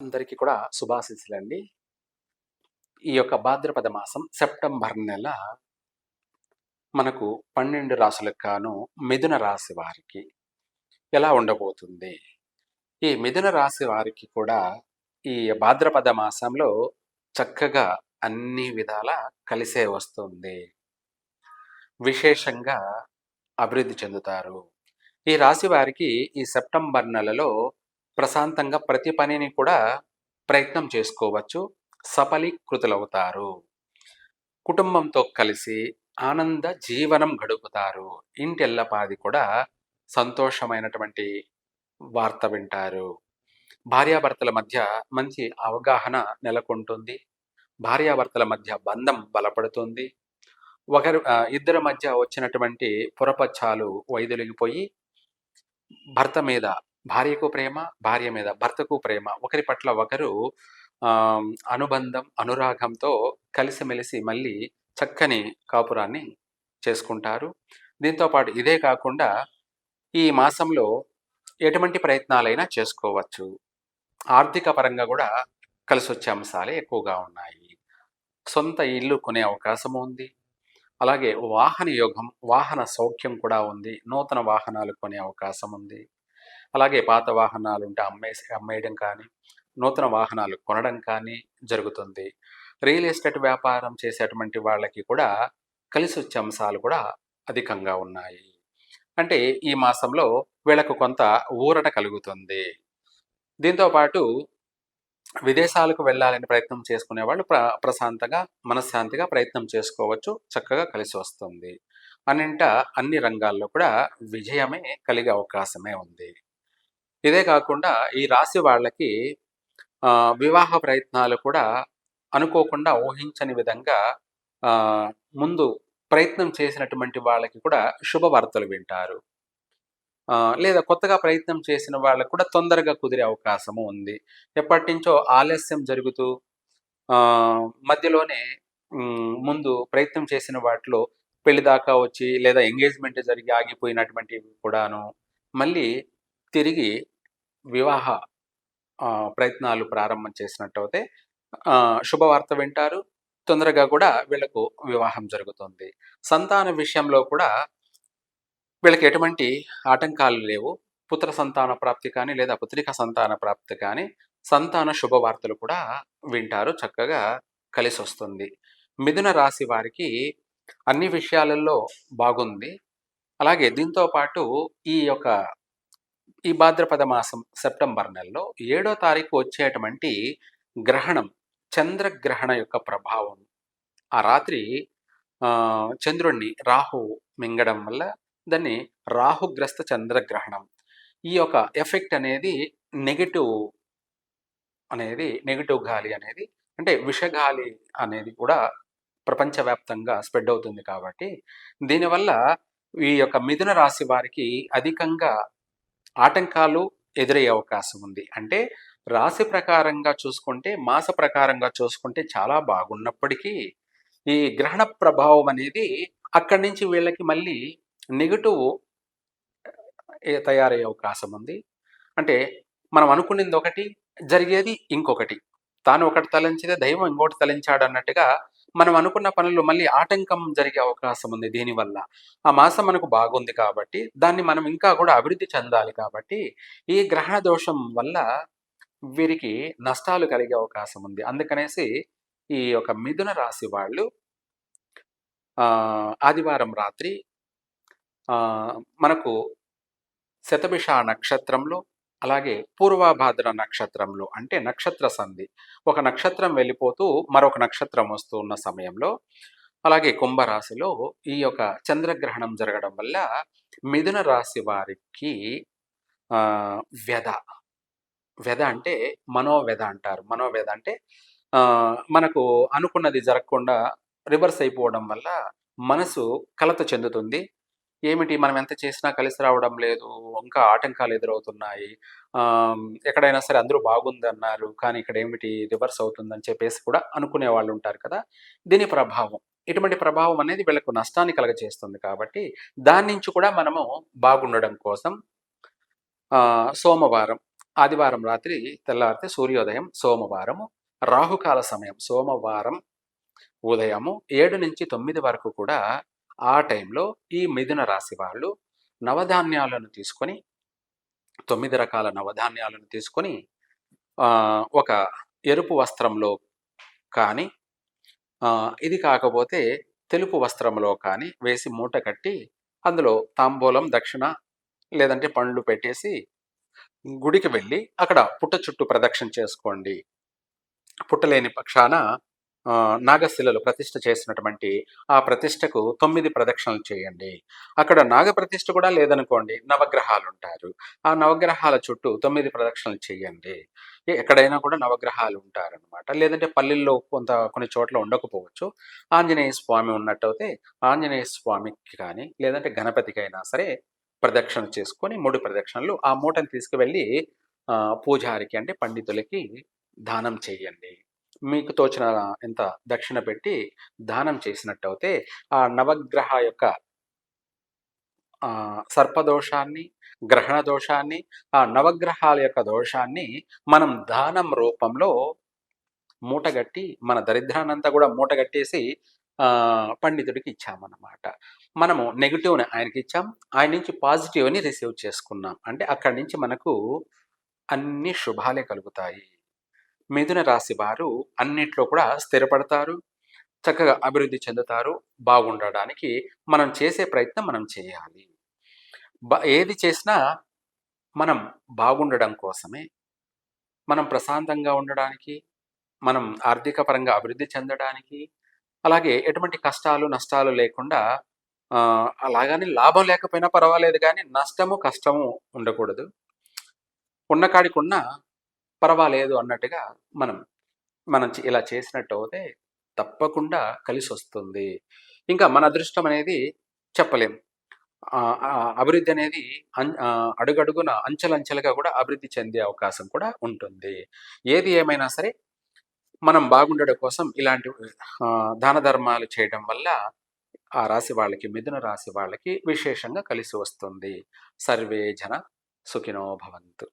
అందరికీ కూడా శుభాశీస్సులండి. ఈ యొక్క భాద్రపద మాసం సెప్టెంబర్ నెల మనకు పన్నెండు రాసులకు గాను మిథున రాశి వారికి ఎలా ఉండబోతుంది? ఈ మిథున రాశి వారికి కూడా ఈ భాద్రపద మాసంలో చక్కగా అన్ని విధాల కలిసే వస్తుంది. విశేషంగా అభివృద్ధి చెందుతారు. ఈ రాశి వారికి ఈ సెప్టెంబర్ నెలలో ప్రశాంతంగా ప్రతి పనిని కూడా ప్రయత్నం చేసుకోవచ్చు. సఫలీకృతులవుతారు. కుటుంబంతో కలిసి ఆనంద జీవనం గడుపుతారు. ఇంటెల్లపాది కూడా సంతోషమైనటువంటి వార్త వింటారు. భార్యాభర్తల మధ్య మంచి అవగాహన నెలకొంటుంది. భార్యాభర్తల మధ్య బంధం బలపడుతుంది. ఒకరు ఇద్దరి మధ్య వచ్చినటువంటి పురపచ్చాలు వైదొలిగిపోయి భర్త మీద భార్యకు ప్రేమ భార్య మీద భర్తకు ప్రేమ. ఒకరి పట్ల ఒకరు ఆ, అనుబంధం అనురాగంతో కలిసిమెలిసి మళ్ళీ చక్కని కాపురాన్ని చేసుకుంటారు. దీంతో పాటు ఇదే కాకుండా ఈ మాసంలో ఎటువంటి ప్రయత్నాలైనా చేసుకోవచ్చు. ఆర్థిక పరంగా కూడా కలిసి వచ్చే అంశాలే ఎక్కువగా ఉన్నాయి. సొంత ఇల్లు కొనే అవకాశం ఉంది. అలాగే వాహన యోగం వాహన సౌఖ్యం కూడా ఉంది. నూతన వాహనాలు కొనే అవకాశం ఉంది. అలాగే పాత వాహనాలు ఉంటే అమ్మేసి అమ్మేయడం కానీ నూతన వాహనాలు కొనడం కానీ జరుగుతుంది. రియల్ ఎస్టేట్ వ్యాపారం చేసేటువంటి వాళ్ళకి కూడా కలిసి వచ్చే అంశాలు కూడా అధికంగా ఉన్నాయి. అంటే ఈ మాసంలో వీళ్ళకు కొంత ఊరట కలుగుతుంది. దీంతో పాటు విదేశాలకు వెళ్ళాలని ప్రయత్నం చేసుకునే వాళ్ళు ప్ర ప్రశాంతంగా మనశ్శాంతిగా ప్రయత్నం చేసుకోవచ్చు చక్కగా కలిసి వస్తుంది. అన్నింట అన్ని రంగాల్లో కూడా విజయమే కలిగే అవకాశమే ఉంది. ఇదే కాకుండా ఈ రాశి వాళ్ళకి ఆ, వివాహ ప్రయత్నాలు కూడా అనుకోకుండా ఊహించని విధంగా ఆ, ముందు ప్రయత్నం చేసినటువంటి వాళ్ళకి కూడా శుభవార్తలు వింటారు. ఆ, లేదా కొత్తగా ప్రయత్నం చేసిన వాళ్ళకు కూడా తొందరగా కుదిరే అవకాశము ఉంది. ఎప్పటి నుంచో ఆలస్యం జరుగుతూ ఆ, మధ్యలోనే ముందు ప్రయత్నం చేసిన వాటిలో పెళ్ళి దాకా వచ్చి లేదా ఎంగేజ్మెంట్ జరిగి ఆగిపోయినటువంటివి కూడాను మళ్ళీ తిరిగి వివాహ ఆ, ప్రయత్నాలు ప్రారంభం చేసినట్టయితే ఆ, శుభవార్త వింటారు. తొందరగా కూడా వీళ్ళకు వివాహం జరుగుతుంది. సంతాన విషయంలో కూడా వీళ్ళకి ఎటువంటి ఆటంకాలు లేవు. పుత్ర సంతాన ప్రాప్తి కానీ లేదా పుత్రిక సంతాన ప్రాప్తి కానీ సంతాన శుభవార్తలు కూడా వింటారు. చక్కగా కలిసి వస్తుంది మిథున రాశి వారికి అన్ని విషయాలలో బాగుంది. అలాగే దీంతో పాటు ఈ యొక్క ఈ భాద్రపద మాసం సెప్టెంబర్ నెలలో ఏడో తారీఖు వచ్చేటువంటి గ్రహణం చంద్రగ్రహణ యొక్క ప్రభావం. ఆ రాత్రి చంద్రుణ్ణి రాహు మింగడం వల్ల దాన్ని రాహుగ్రస్త చంద్రగ్రహణం. ఈ యొక్క ఎఫెక్ట్ అనేది నెగటివ్ అనేది నెగటివ్ గాలి అనేది అంటే విషగాలి అనేది కూడా ప్రపంచవ్యాప్తంగా స్ప్రెడ్ అవుతుంది కాబట్టి దీనివల్ల ఈ యొక్క మిథున రాశి వారికి అధికంగా ఆటంకాలు ఎదురయ్యే అవకాశం ఉంది. అంటే రాశి ప్రకారంగా చూసుకుంటే మాస ప్రకారంగా చూసుకుంటే చాలా బాగున్నప్పటికీ ఈ గ్రహణ ప్రభావం అనేది అక్కడి నుంచి వీళ్ళకి మళ్ళీ నెగటివ్ తయారయ్యే అవకాశం ఉంది. అంటే మనం అనుకునేది ఒకటి జరిగేది ఇంకొకటి. తాను ఒకటి తలంచితే దైవం ఇంకోటి తలంచాడు అన్నట్టుగా మనం అనుకున్న పనులు మళ్ళీ ఆటంకం జరిగే అవకాశం ఉంది దీనివల్ల ఆ మాసం మనకు బాగుంది కాబట్టి దాన్ని మనం ఇంకా కూడా అభివృద్ధి చెందాలి కాబట్టి ఈ గ్రహణ దోషం వల్ల వీరికి నష్టాలు కలిగే అవకాశం ఉంది. అందుకనేసి ఈ యొక్క మిథున రాశి వాళ్ళు ఆ, ఆదివారం రాత్రి ఆ, మనకు శతభిష నక్షత్రంలో అలాగే పూర్వభాద్ర నక్షత్రంలో అంటే నక్షత్ర సంధి. ఒక నక్షత్రం వెళ్ళిపోతూ మరొక నక్షత్రం వస్తూ ఉన్న సమయంలో అలాగే కుంభరాశిలో ఈ యొక్క చంద్రగ్రహణం జరగడం వల్ల మిథున రాశి వారికి ఆ, వ్యధ. వ్యధ అంటే మనోవ్యధ అంటారు. మనోవ్యధ అంటే ఆ, మనకు అనుకున్నది జరగకుండా రివర్స్ అయిపోవడం వల్ల మనసు కలత చెందుతుంది. ఏమిటి? మనం ఎంత చేసినా కలిసి రావడం లేదు. ఇంకా ఆటంకాలు ఎదురవుతున్నాయి. ఆ, ఎక్కడైనా సరే అందరూ బాగుందన్నారు. కానీ ఇక్కడ ఏమిటి? రివర్స్ అవుతుందని చెప్పేసి కూడా అనుకునే వాళ్ళు ఉంటారు కదా. దీని ప్రభావం. ఇటువంటి ప్రభావం అనేది వీళ్ళకు నష్టాన్ని కలగజేస్తుంది కాబట్టి దాని నుంచి కూడా మనము బాగుండడం కోసం ఆ, సోమవారం ఆదివారం రాత్రి తెల్లారితే సూర్యోదయం సోమవారము రాహుకాల సమయం సోమవారం ఉదయము ఏడు నుంచి తొమ్మిది వరకు కూడా ఆ టైంలో ఈ మిథున రాశి వాళ్ళు నవధాన్యాలను తీసుకొని తొమ్మిది రకాల నవధాన్యాలను తీసుకొని ఒక ఎరుపు వస్త్రంలో కానీ ఇది కాకపోతే తెలుపు వస్త్రంలో కానీ వేసి మూట కట్టి అందులో తాంబూలం దక్షిణ లేదంటే పండ్లు పెట్టేసి గుడికి వెళ్ళి అక్కడ పుట్ట చుట్టూ ప్రదక్షిణ చేసుకోండి. పుట్టలేని పక్షాన నాగశిలలో ప్రతిష్ఠ చేసినటువంటి ఆ ప్రతిష్టకు తొమ్మిది ప్రదక్షిణలు చేయండి. అక్కడ నాగ ప్రతిష్ఠ కూడా లేదనుకోండి నవగ్రహాలు ఉంటారు ఆ నవగ్రహాల చుట్టూ తొమ్మిది ప్రదక్షిణలు చేయండి. ఎక్కడైనా కూడా నవగ్రహాలు ఉంటారనమాట లేదంటే పల్లెల్లో కొంత కొన్ని చోట్ల ఉండకపోవచ్చు. ఆంజనేయ స్వామి ఉన్నట్టయితే ఆంజనేయ స్వామికి కానీ లేదంటే గణపతికి అయినా సరే ప్రదక్షిణ చేసుకొని మూడు ప్రదక్షిణలు ఆ మూటను తీసుకువెళ్ళి పూజారికి అంటే పండితులకి దానం చేయండి. మీకు తోచిన ఎంత దక్షిణ పెట్టి దానం చేసినట్టయితే ఆ నవగ్రహ యొక్క సర్పదోషాన్ని గ్రహణ దోషాన్ని ఆ నవగ్రహాల యొక్క దోషాన్ని మనం దానం రూపంలో మూటగట్టి మన దరిద్రాన్నంతా కూడా మూటగట్టేసి పండితుడికి ఇచ్చామన్నమాట. మనము నెగిటివ్ని ఆయనకి ఇచ్చాం. ఆయన నుంచి పాజిటివ్ని రిసీవ్ చేసుకున్నాం. అంటే అక్కడి నుంచి మనకు అన్ని శుభాలే కలుగుతాయి. మిథున రాశి వారు అన్నిట్లో కూడా స్థిరపడతారు చక్కగా అభివృద్ధి చెందుతారు బాగుండడానికి మనం చేసే ప్రయత్నం మనం చేయాలి. బ- ఏది చేసినా మనం బాగుండడం కోసమే. మనం ప్రశాంతంగా ఉండడానికి మనం ఆర్థిక పరంగా అభివృద్ధి చెందడానికి అలాగే ఎటువంటి కష్టాలు నష్టాలు లేకుండా అలాగని లాభం లేకపోయినా పర్వాలేదు కానీ నష్టము కష్టము ఉండకూడదు. ఉన్న కాడికి ఉన్న పర్వాలేదు అన్నట్టుగా మనం మనం ఇలా చేసినట్టు అయితే తప్పకుండా కలిసి వస్తుంది ఇంకా మన అదృష్టం అనేది చెప్పలేం. ఆ, అభివృద్ధి అనేది అడుగడుగున అంచెలంచెలుగా కూడా అభివృద్ధి చెందే అవకాశం కూడా ఉంటుంది. ఏది ఏమైనా సరే మనం బాగుండడం కోసం ఇలాంటి దాన ధర్మాలు చేయడం వల్ల ఆ రాశి వాళ్ళకి మిథున రాశి వాళ్ళకి విశేషంగా కలిసి వస్తుంది. సర్వే జన సుఖినో భవంతు.